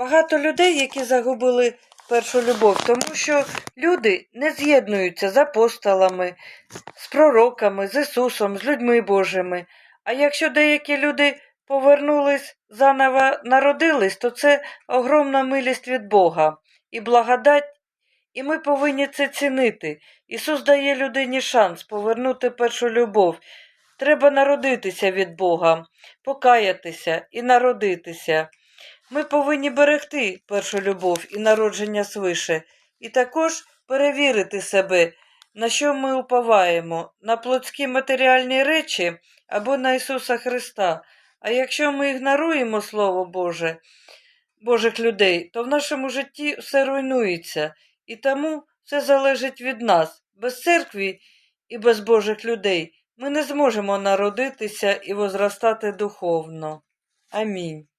Багато людей, які загубили першу любов, тому що люди не з'єднуються з апостолами, з пророками, з Ісусом, з людьми Божими. А якщо деякі люди повернулись, заново народились, то це огромна милість від Бога і благодать, і ми повинні це цінити. Ісус дає людині шанс повернути першу любов. Треба народитися від Бога, покаятися і народитися. Ми повинні берегти першу любов і народження свише, і також перевірити себе, на що ми уповаємо, на плотські матеріальні речі або на Ісуса Христа. А якщо ми ігноруємо Слово Боже, Божих людей, то в нашому житті все руйнується, і тому все залежить від нас. Без церкви і без Божих людей ми не зможемо народитися і возростати духовно. Амінь.